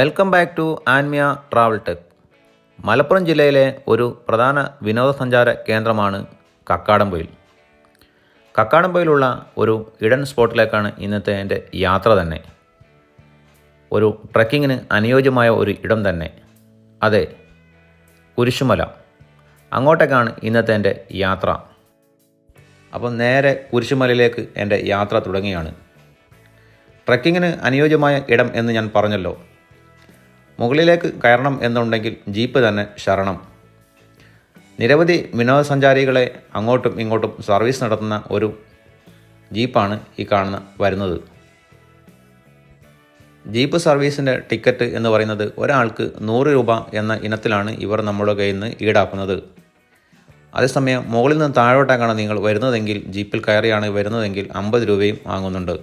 Welcome back to Anmiya travel tech Malappuram ജില്ലയിലെ ഒരു പ്രധാന വിനോദസഞ്ചാര കേന്ദ്രമാണ് കക്കാടംപൊയിൽ. കക്കാടംപൊയിലുള്ള ഒരു ഇടൻ സ്പോട്ടിലേക്കാണ് ഇന്നത്തെ എന്റെ യാത്ര തന്നെ. ഒരു ട്രക്കിങ്ങിന് അനുയോജ്യമായ ഒരു ഇടം തന്നെ. അതെ കുരിശുമല. അങ്ങോട്ടേക്കാണ് ഇന്നത്തെ എന്റെ യാത്ര. അപ്പം നേരെ കുരിശുമലയിലേക്ക് എന്റെ യാത്ര തുടങ്ങിയാണ് ട്രക്കിങ്ങിന് അനുയോജ്യമായ ഇടം എന്ന് ഞാൻ പറഞ്ഞല്ലോ. മുകളിലേക്ക് കയറണം എന്നുണ്ടെങ്കിൽ ജീപ്പ് തന്നെ ശരണം. നിരവധി വിനോദസഞ്ചാരികളെ അങ്ങോട്ടും ഇങ്ങോട്ടും സർവീസ് നടത്തുന്ന ഒരു ജീപ്പാണ് ഈ കാണുന്ന വരുന്നത്. ജീപ്പ് സർവീസിന്റെ ടിക്കറ്റ് എന്ന് പറയുന്നത് ഒരാൾക്ക് നൂറ് രൂപ എന്ന ഇനത്തിലാണ് ഇവർ നമ്മുടെ കയ്യിൽ നിന്ന് ഈടാക്കുന്നത്. അതേസമയം മുകളിൽ നിന്ന് താഴോട്ടേക്കാണ് നിങ്ങൾ വരുന്നതെങ്കിൽ ജീപ്പിൽ കയറിയാണ് വരുന്നതെങ്കിൽ അമ്പത് രൂപയും വാങ്ങുന്നുണ്ട്.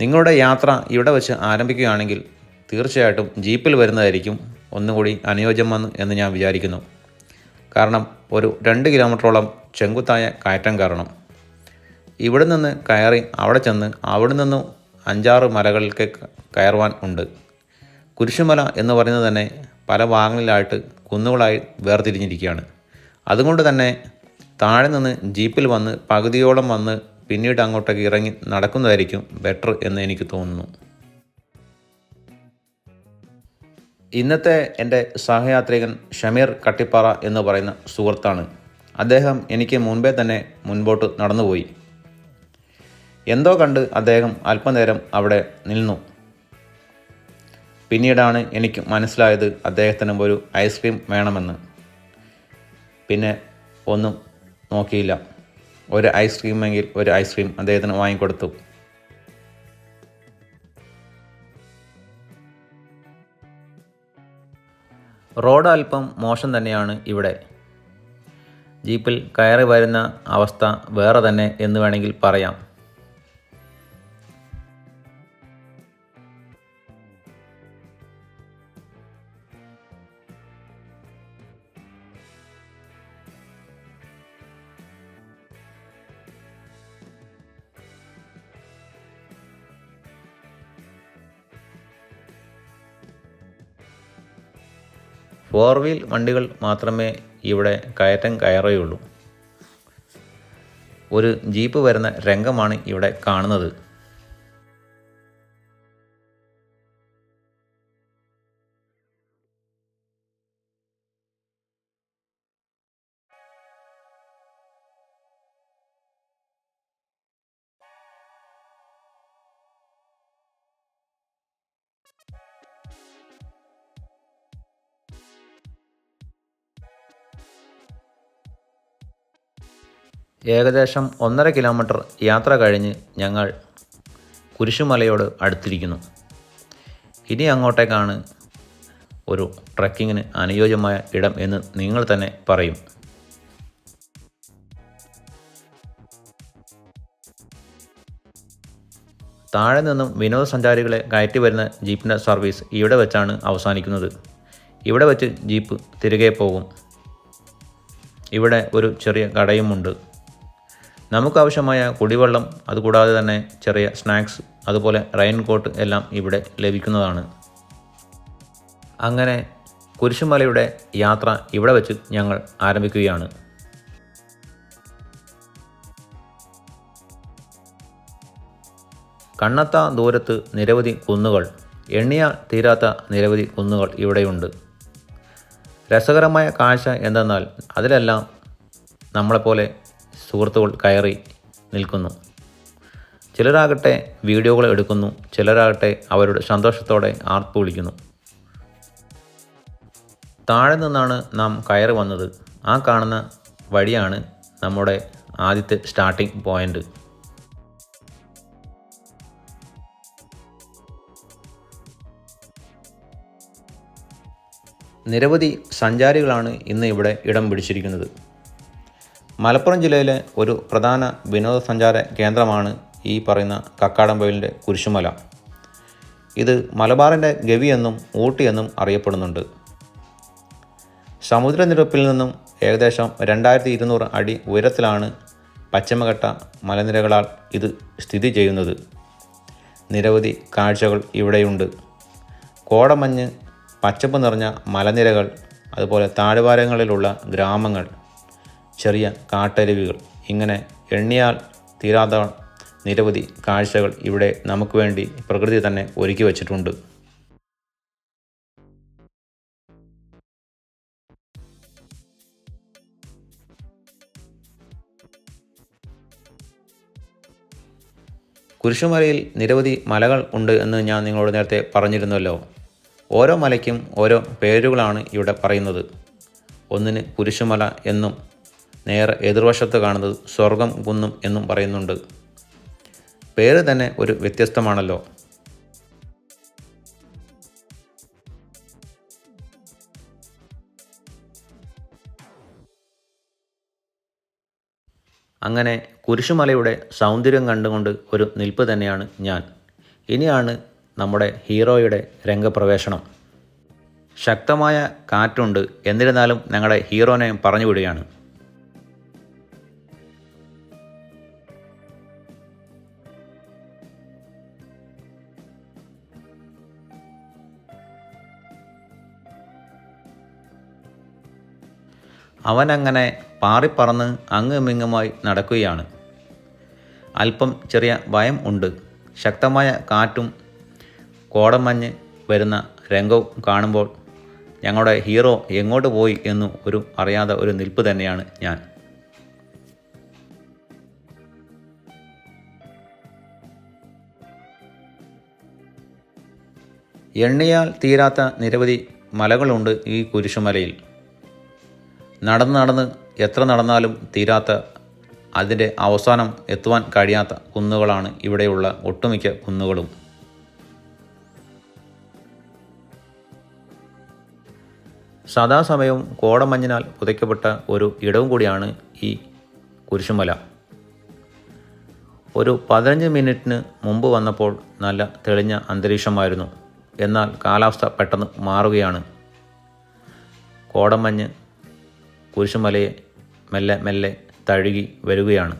നിങ്ങളുടെ യാത്ര ഇവിടെ വെച്ച് ആരംഭിക്കുകയാണെങ്കിൽ തീർച്ചയായിട്ടും ജീപ്പിൽ വരുന്നതായിരിക്കും ഒന്നുകൂടി അനുയോജ്യമെന്ന് എന്ന് ഞാൻ വിചാരിക്കുന്നു. കാരണം ഒരു രണ്ട് കിലോമീറ്ററോളം ചെങ്കുത്തായ കയറ്റം കയറണം ഇവിടെ നിന്ന് കയറി അവിടെ ചെന്ന് അവിടെ നിന്നും അഞ്ചാറ് മലകളിലേക്ക് കയറുവാൻ ഉണ്ട്. കുരിശുമല എന്ന് പറയുന്നത് തന്നെ പല ഭാഗങ്ങളിലായിട്ട് കുന്നുകളായി വേർതിരിഞ്ഞിരിക്കുകയാണ്. അതുകൊണ്ട് തന്നെ താഴെ നിന്ന് ജീപ്പിൽ വന്ന് പകുതിയോളം വന്ന് പിന്നീട് അങ്ങോട്ടേക്ക് ഇറങ്ങി നടക്കുന്നതായിരിക്കും ബെറ്റർ എന്ന് എനിക്ക് തോന്നുന്നു. ഇന്നത്തെ എന്റെ സഹയാത്രികൻ ഷമീർ കട്ടിപ്പാറ എന്ന് പറയുന്ന സുഹൃത്താണ്. അദ്ദേഹം എനിക്ക് മുൻപേ തന്നെ മുൻപോട്ട് നടന്നുപോയി. എന്തോ കണ്ട് അദ്ദേഹം അല്പനേരം അവിടെ നിന്നു പിന്നീടാണ് എനിക്ക് മനസ്സിലായത് അദ്ദേഹത്തിന് ഒരു ഐസ്ക്രീം വേണമെന്ന്. പിന്നെ ഒന്നും നോക്കിയില്ല. ഒരു ഐസ്ക്രീമെങ്കിൽ ഒരു ഐസ്ക്രീം അദ്ദേഹത്തിന് വാങ്ങിക്കൊടുത്തു. റോഡ് അല്പം മോശം തന്നെയാണ് ഇവിടെ. ജീപ്പിൽ കയറി വരുന്ന അവസ്ഥ വേറെ തന്നെ എന്ന് വേണമെങ്കിൽ പറയാം. ഫോർ വീൽ വണ്ടികൾ മാത്രമേ ഇവിടെ കയറ്റം കയറുകയുള്ളൂ. ഒരു ജീപ്പ് വരുന്ന രംഗമാണ് ഇവിടെ കാണുന്നത്. ഏകദേശം ഒന്നര കിലോമീറ്റർ യാത്ര കഴിഞ്ഞ് ഞങ്ങൾ കുരിശുമലയോട് അടുത്തിരിക്കുന്നു. ഇനി അങ്ങോട്ടേക്കാണ് ഒരു ട്രക്കിങ്ങിന് അനുയോജ്യമായ ഇടം എന്ന് നിങ്ങൾ തന്നെ പറയും. താഴെ നിന്നും വിനോദസഞ്ചാരികളെ കയറ്റി വരുന്ന ജീപ്പിന്റെ സർവീസ് ഇവിടെ വെച്ചാണ് അവസാനിക്കുന്നത്. ഇവിടെ വെച്ച് ജീപ്പ് തിരികെ പോകും. ഇവിടെ ഒരു ചെറിയ കടയുമുണ്ട്. നമുക്കാവശ്യമായ കുടിവെള്ളം അതുകൂടാതെ തന്നെ ചെറിയ സ്നാക്സ് അതുപോലെ റെയിൻകോട്ട് എല്ലാം ഇവിടെ ലഭിക്കുന്നതാണ്. അങ്ങനെ കുരിശുമലയുടെ യാത്ര ഇവിടെ വെച്ച് ഞങ്ങൾ ആരംഭിക്കുകയാണ്. കണ്ണത്ത ദൂരത്ത് നിരവധി കുന്നുകൾ എണ്ണിയാൽ തീരാത്ത നിരവധി കുന്നുകൾ ഇവിടെയുണ്ട്. രസകരമായ കാഴ്ച എന്തെന്നാൽ അതിലെല്ലാം നമ്മളെപ്പോലെ സുഹൃത്തുക്കൾ കയറി നിൽക്കുന്നു. ചിലരാകട്ടെ വീഡിയോകൾ എടുക്കുന്നു. ചിലരാകട്ടെ അവരുടെ സന്തോഷത്തോടെ ആർപ്പ് വിളിക്കുന്നു. താഴെ നിന്നാണ് നാം കയറി വന്നത്. ആ കാണുന്ന വഴിയാണ് നമ്മുടെ ആദ്യത്തെ സ്റ്റാർട്ടിംഗ് പോയിന്റ് നിരവധി സഞ്ചാരികളാണ് ഇന്ന് ഇവിടെ ഇടം പിടിച്ചിരിക്കുന്നത്. മലപ്പുറം ജില്ലയിലെ ഒരു പ്രധാന വിനോദസഞ്ചാര കേന്ദ്രമാണ് ഈ പറയുന്ന കക്കാടംപൊയിലിന്റെ കുരിശുമല. ഇത് മലബാറിന്റെ ഗവി എന്നും എന്നും അറിയപ്പെടുന്നുണ്ട്. സമുദ്രനിരപ്പിൽ നിന്നും ഏകദേശം രണ്ടായിരത്തി ഇരുന്നൂറ് അടി ഉയരത്തിലാണ് പശ്ചിമഘട്ട മലനിരകളാൽ ഇത് സ്ഥിതി ചെയ്യുന്നത്. നിരവധി കാഴ്ചകൾ ഇവിടെയുണ്ട്. കോടമഞ്ഞ് പച്ചപ്പ് നിറഞ്ഞ മലനിരകൾ അതുപോലെ താഴ്വാരങ്ങളിലുള്ള ഗ്രാമങ്ങൾ ചെറിയ കാട്ടരുവികൾ. ഇങ്ങനെ എണ്ണിയാൽ തീരാത്ത നിരവധി കാഴ്ചകൾ ഇവിടെ നമുക്ക് വേണ്ടി പ്രകൃതി തന്നെ ഒരുക്കി വച്ചിട്ടുണ്ട്. കുരിശുമലയിൽ നിരവധി മലകൾ ഉണ്ട് എന്ന് ഞാൻ നിങ്ങളോട് നേരത്തെ പറഞ്ഞിരുന്നല്ലോ. ഓരോ മലയ്ക്കും ഓരോ പേരുകളാണ് ഇവിടെ പറയുന്നത്. ഒന്നിന് കുരിശുമല എന്നും നേരെ എതിർവശത്ത് കാണുന്നത് സ്വർഗം കുന്നും എന്നും പറയുന്നുണ്ട്. പേര് തന്നെ ഒരു വ്യത്യസ്തമാണല്ലോ. അങ്ങനെ കുരിശുമലയുടെ സൗന്ദര്യം കണ്ടുകൊണ്ട് ഒരു നിൽപ്പ് തന്നെയാണ് ഞാൻ. ഇനിയാണ് നമ്മുടെ ഹീറോയുടെ രംഗപ്രവേശനം. ശക്തമായ കാറ്റുണ്ട്. എന്നിരുന്നാലും ഞങ്ങളുടെ ഹീറോനെ പറഞ്ഞു വിടുകയാണ് അവനങ്ങനെ പാറിപ്പറന്ന് അങ്ങുമിങ്ങുമായി നടക്കുകയാണ്. അല്പം ചെറിയ ഭയം ഉണ്ട്. ശക്തമായ കാറ്റും കോടമഞ്ഞ് വരുന്ന രംഗവും കാണുമ്പോൾ ഞങ്ങളുടെ ഹീറോ എങ്ങോട്ട് പോയി എന്നു ഒരു അറിയാതെ ഒരു നിൽപ്പ് തന്നെയാണ് ഞാൻ. എണ്ണിയാൽ തീരാത്ത നിരവധി മലകളുണ്ട് ഈ കുരിശുമലയിൽ. നടന്ന് നടന്ന് എത്ര നടന്നാലും തീരാത്ത അതിന്റെ അവസാനം എത്തുവാൻ കഴിയാത്ത കുന്നുകളാണ് ഇവിടെയുള്ള ഒട്ടുമിക്ക കുന്നുകളും. സദാസമയവും കോടമഞ്ഞിനാൽ പുതയ്ക്കപ്പെട്ട ഒരു ഇടവും കൂടിയാണ് ഈ കുരിശുമല. ഒരു പതിനഞ്ച് മിനിറ്റിന് മുമ്പ് വന്നപ്പോൾ നല്ല തെളിഞ്ഞ അന്തരീക്ഷമായിരുന്നു. എന്നാൽ കാലാവസ്ഥ പെട്ടെന്ന് മാറുകയാണ്. കോടമഞ്ഞ് കുരിശുമലയെ മെല്ലെ മെല്ലെ തഴുകി വരികയാണ്.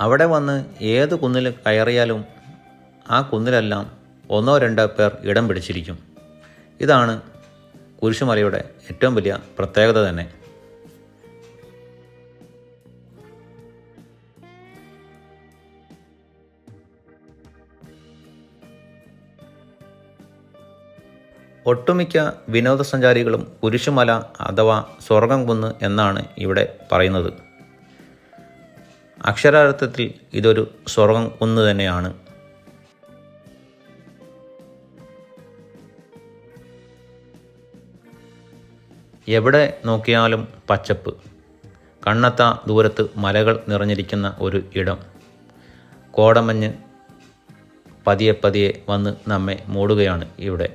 അവിടെ വന്ന് ഏത് കുന്നിൽ കയറിയാലും ആ കുന്നിലെല്ലാം ഒന്നോ രണ്ടോ പേർ ഇടം പിടിച്ചിരിക്കും. ഇതാണ് കുരിശുമലയുടെ ഏറ്റവും വലിയ പ്രത്യേകത തന്നെ. ഒട്ടുമിക്ക വിനോദസഞ്ചാരികളും കുരിശുമല അഥവാ സ്വർഗം കുന്ന് എന്നാണ് ഇവിടെ പറയുന്നത്. അക്ഷരാർത്ഥത്തിൽ ഇതൊരു സ്വർഗം കുന്ന് തന്നെയാണ്. എവിടെ നോക്കിയാലും പച്ചപ്പ്. കണ്ണത്ത ദൂരത്ത് മലകൾ നിറഞ്ഞിരിക്കുന്ന ഒരു ഇടം. കോടമഞ്ഞ് പതിയെ പതിയെ വന്ന് നമ്മെ മൂടുകയാണ് ഇവിടെ.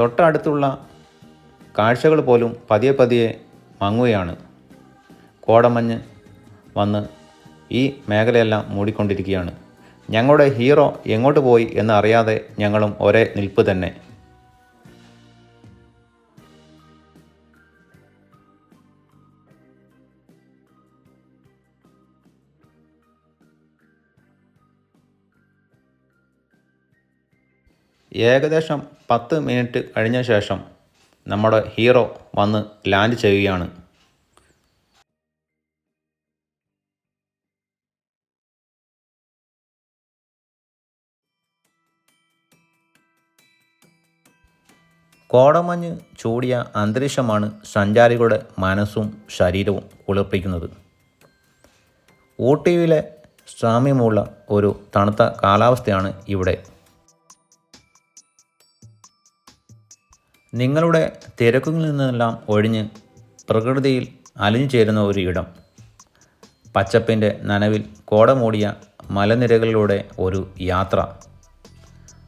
തൊട്ടടുത്തുള്ള കാഴ്ചകൾ പോലും പതിയെ പതിയെ മങ്ങുകയാണ്. കോടമഞ്ഞ് വന്ന് ഈ മേഖലയെല്ലാം മൂടിക്കൊണ്ടിരിക്കുകയാണ്. ഞങ്ങളുടെ ഹീറോ എങ്ങോട്ട് പോയി എന്നറിയാതെ ഞങ്ങളും ഒരേ നിൽപ്പ് തന്നെ. ഏകദേശം പത്ത് മിനിറ്റ് കഴിഞ്ഞ ശേഷം നമ്മുടെ ഹീറോ വന്ന് ലാൻഡ് ചെയ്യുകയാണ്. കോടമഞ്ഞ് ചൂടിയ അന്തരീക്ഷമാണ് സഞ്ചാരികളുടെ മനസ്സും ശരീരവും കുളിർപ്പിക്കുന്നത്. ഊട്ടിയിലെ സാമ്യമുള്ള ഒരു തണുത്ത കാലാവസ്ഥയാണ് ഇവിടെ. നിങ്ങളുടെ തിരക്കുകളിൽ നിന്നെല്ലാം ഒഴിഞ്ഞ് പ്രകൃതിയിൽ അലിഞ്ഞു ചേരുന്ന ഒരു ഇടം. പച്ചപ്പിന്റെ നനവിൽ കോടമൂടിയ മലനിരകളിലൂടെ ഒരു യാത്ര.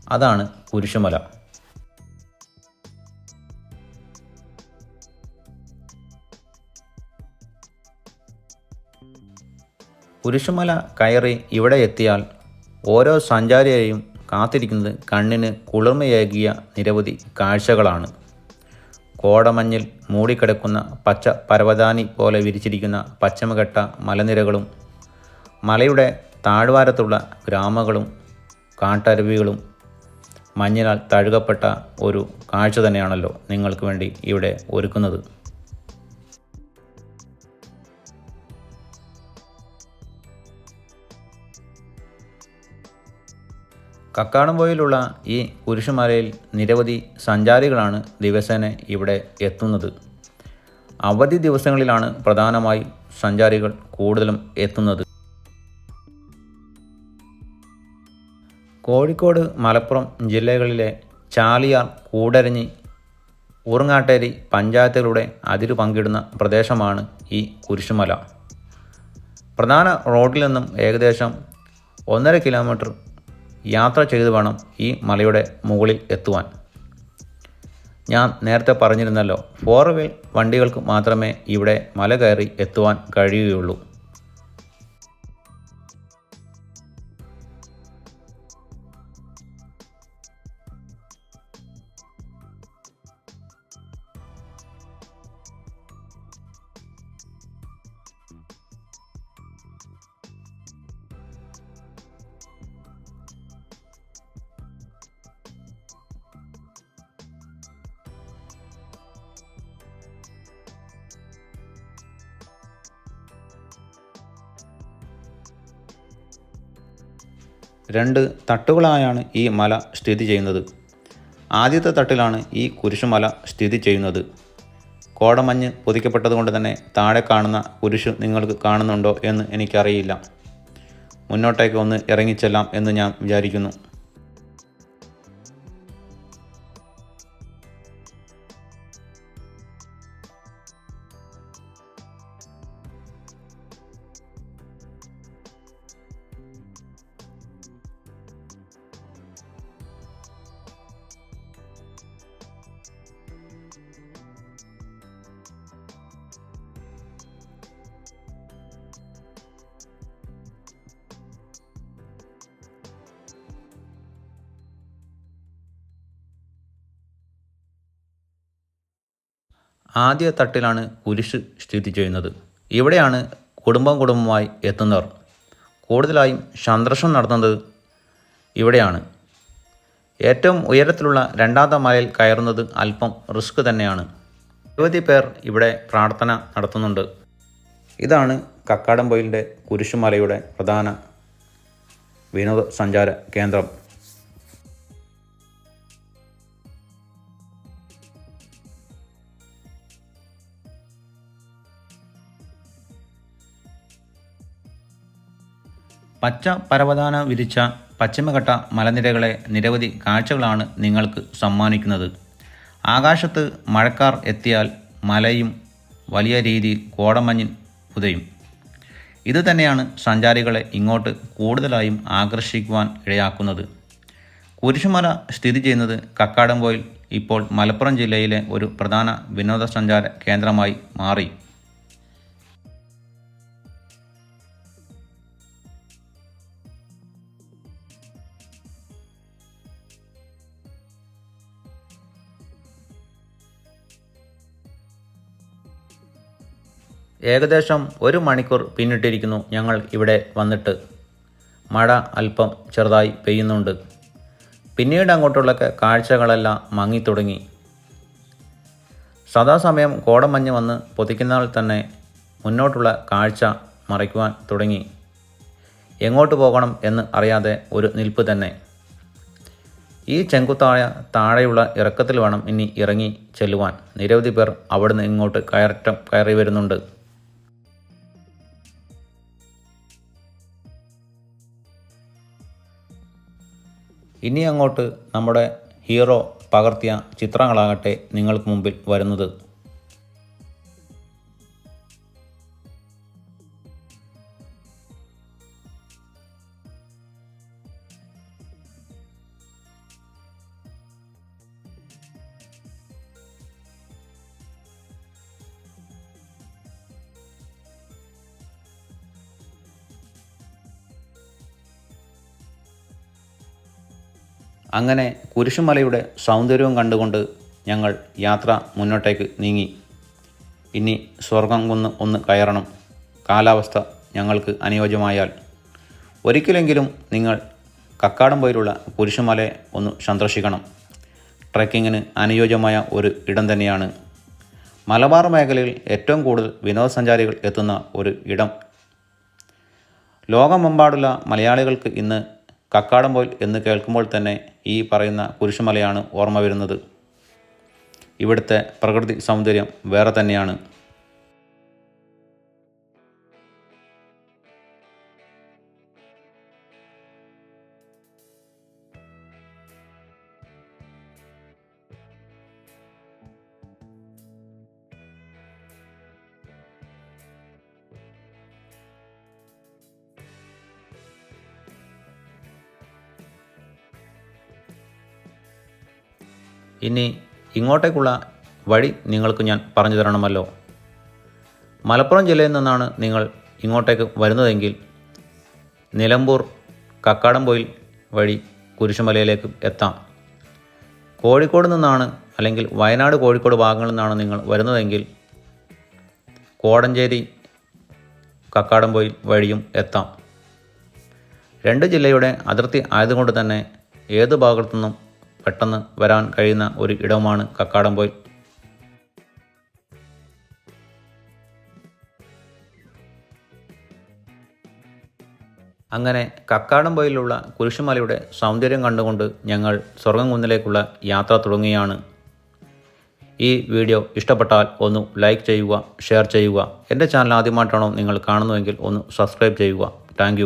അതാണ് കുരിശുമല. കുരിശുമല കയറി ഇവിടെ എത്തിയാൽ ഓരോ സഞ്ചാരിയെയും കാത്തിരിക്കുന്നത് കണ്ണിന് കുളിർമയേകിയ നിരവധി കാഴ്ചകളാണ്. കോടമഞ്ഞിൽ മൂടിക്കിടക്കുന്ന പച്ച പരവതാനി പോലെ വിരിച്ചിരിക്കുന്ന പശ്ചിമഘട്ട മലനിരകളും മലയുടെ താഴ്വാരത്തുള്ള ഗ്രാമങ്ങളും കാട്ടരുവികളും മഞ്ഞിനാൽ തഴുകപ്പെട്ട ഒരു കാഴ്ച തന്നെയാണല്ലോ നിങ്ങൾക്ക് വേണ്ടി ഇവിടെ ഒരുക്കുന്നത്. കക്കാടംപോയിലുള്ള ഈ കുരിശുമലയിൽ നിരവധി സഞ്ചാരികളാണ് ദിവസേന ഇവിടെ എത്തുന്നത്. അവധി ദിവസങ്ങളിലാണ് പ്രധാനമായും സഞ്ചാരികൾ കൂടുതലും എത്തുന്നത്. കോഴിക്കോട് മലപ്പുറം ജില്ലകളിലെ ചാലിയാർ കൂടരഞ്ഞി ഊർങ്ങാട്ടേരി പഞ്ചായത്തുകളുടെ അതിരു പങ്കിടുന്ന പ്രദേശമാണ് ഈ കുരിശുമല. പ്രധാന റോഡിൽ നിന്നും ഏകദേശം ഒന്നര കിലോമീറ്റർ യാത്ര ചെയ്ത് വേണം ഈ മലയുടെ മുകളിൽ എത്തുവാൻ. ഞാൻ നേരത്തെ പറഞ്ഞിരുന്നല്ലോ ഫോർ വീൽ വണ്ടികൾക്ക് മാത്രമേ ഇവിടെ മല കയറി എത്തുവാൻ കഴിയുകയുള്ളൂ. രണ്ട് തട്ടുകളായാണ് ഈ മല സ്ഥിതി ചെയ്യുന്നത്. ആദ്യത്തെ തട്ടിലാണ് ഈ കുരിശുമല സ്ഥിതി ചെയ്യുന്നത്. കോടമഞ്ഞ് പൊതിക്കപ്പെട്ടതുകൊണ്ട് തന്നെ താഴെ കാണുന്ന കുരിശു നിങ്ങൾക്ക് കാണുന്നുണ്ടോ എന്ന് എനിക്കറിയില്ല. മുന്നോട്ടേക്ക് ഒന്ന് ഇറങ്ങിച്ചെല്ലാം എന്ന് ഞാൻ വിചാരിക്കുന്നു. ആദ്യ തട്ടിലാണ് കുരിശ് സ്ഥിതി ചെയ്യുന്നത്. ഇവിടെയാണ് കുടുംബം കുടുംബമായി എത്തുന്നവർ. കൂടുതലായും സന്ദർശനം നടത്തുന്നത് ഇവിടെയാണ്. ഏറ്റവും ഉയരത്തിലുള്ള രണ്ടാമത്തെ മലയിൽ കയറുന്നത് അല്പം റിസ്ക് തന്നെയാണ്. നിരവധി പേർ ഇവിടെ പ്രാർത്ഥന നടത്തുന്നുണ്ട്. ഇതാണ് കക്കാടംപൊയിലിന്റെ കുരിശുമലയുടെ പ്രധാന വിനോദസഞ്ചാര കേന്ദ്രം. പച്ച പരവതാന വിരിച്ച പശ്ചിമഘട്ട മലനിരകളെ നിരവധി കാഴ്ചകളാണ് നിങ്ങൾക്ക് സമ്മാനിക്കുന്നത്. ആകാശത്ത് മഴക്കാർ എത്തിയാൽ മലയും വലിയ രീതിയിൽ കോടമഞ്ഞിൽ പുതയും. ഇത് തന്നെയാണ് സഞ്ചാരികളെ ഇങ്ങോട്ട് കൂടുതലായും ആകർഷിക്കുവാൻ ഇടയാക്കുന്നത്. കുരിശുമല സ്ഥിതി ചെയ്യുന്നത് കക്കാടംപോയിൽ ഇപ്പോൾ മലപ്പുറം ജില്ലയിലെ ഒരു പ്രധാന വിനോദസഞ്ചാര കേന്ദ്രമായി മാറി. ഏകദേശം ഒരു മണിക്കൂർ പിന്നിട്ടിരിക്കുന്നു ഞങ്ങൾ ഇവിടെ വന്നിട്ട്. മഴ അല്പം ചെറുതായി പെയ്യുന്നുണ്ട്. പിന്നീട് അങ്ങോട്ടുള്ള കാഴ്ചകളെല്ലാം മങ്ങിത്തുടങ്ങി. സദാസമയം കോടമഞ്ഞ് വന്ന് പൊതിക്കുന്നാൽ തന്നെ മുന്നോട്ടുള്ള കാഴ്ച മറയ്ക്കുവാൻ തുടങ്ങി. എങ്ങോട്ട് പോകണം എന്ന് അറിയാതെ ഒരു നിൽപ്പ് തന്നെ. ഈ ചെങ്കുത്തായ താഴെയുള്ള ഇറക്കത്തിൽ വേണം ഇനി ഇറങ്ങി ചെല്ലുവാൻ. നിരവധി പേർ അവിടുന്ന് ഇങ്ങോട്ട് കയറ്റം കയറി വരുന്നുണ്ട്. ഇനി അങ്ങോട്ട് നമ്മുടെ ഹീറോ പകർത്തിയ ചിത്രങ്ങളാകട്ടെ നിങ്ങൾക്ക് മുമ്പിൽ വരുന്നത്. അങ്ങനെ കുരിശുമലയുടെ സൗന്ദര്യവും കണ്ടുകൊണ്ട് ഞങ്ങൾ യാത്ര മുന്നോട്ടേക്ക് നീങ്ങി. ഇനി സ്വർഗം കുന്ന് ഒന്ന് കയറണം. കാലാവസ്ഥ ഞങ്ങൾക്ക് അനുയോജ്യമായാൽ. ഒരിക്കലെങ്കിലും നിങ്ങൾ കക്കാടംപൊയിലുള്ള കുരിശുമലയെ ഒന്ന് സന്ദർശിക്കണം. ട്രക്കിങ്ങിന് അനുയോജ്യമായ ഒരു ഇടം തന്നെയാണ്. മലബാർ മേഖലയിൽ ഏറ്റവും കൂടുതൽ വിനോദസഞ്ചാരികൾ എത്തുന്ന ഒരു ഇടം. ലോകമെമ്പാടുള്ള മലയാളികൾക്ക് ഇന്ന് കക്കാടംപോയിൽ എന്ന് കേൾക്കുമ്പോൾ തന്നെ ഈ പറയുന്ന കുരിശുമലയാണ് ഓർമ്മ വരുന്നത്. ഇവിടുത്തെ പ്രകൃതി സൗന്ദര്യം വേറെ തന്നെയാണ്. ഇനി ഇങ്ങോട്ടേക്കുള്ള വഴി നിങ്ങൾക്ക് ഞാൻ പറഞ്ഞു തരണമല്ലോ. മലപ്പുറം ജില്ലയിൽ നിന്നാണ് നിങ്ങൾ ഇങ്ങോട്ടേക്ക് വരുന്നതെങ്കിൽ നിലമ്പൂർ കക്കാടംപൊയിൽ വഴി കുരിശുമലയിലേക്ക് എത്താം. കോഴിക്കോട് നിന്നാണ് അല്ലെങ്കിൽ വയനാട് കോഴിക്കോട് ഭാഗങ്ങളിൽ നിന്നാണ് നിങ്ങൾ വരുന്നതെങ്കിൽ കോടഞ്ചേരി കക്കാടംപൊയിൽ വഴിയും എത്താം. രണ്ട് ജില്ലയുടെ അതിർത്തി ആയതുകൊണ്ട് തന്നെ ഏത് ഭാഗത്തു നിന്നും പെട്ടെന്ന് വരാൻ കഴിയുന്ന ഒരു ഇടവുമാണ് കക്കാടംപോയിൽ അങ്ങനെ കക്കാടംപൊയിലുള്ള കുരിശുമലയുടെ സൗന്ദര്യം കണ്ടുകൊണ്ട് ഞങ്ങൾ സ്വർഗംകുന്നിലേക്കുള്ള യാത്ര തുടങ്ങുകയാണ്. ഈ വീഡിയോ ഇഷ്ടപ്പെട്ടാൽ ഒന്ന് ലൈക്ക് ചെയ്യുക ഷെയർ ചെയ്യുക. എന്റെ ചാനൽ ആദ്യമായിട്ടാണോ നിങ്ങൾ കാണുന്നുവെങ്കിൽ ഒന്ന് സബ്സ്ക്രൈബ് ചെയ്യുക. താങ്ക്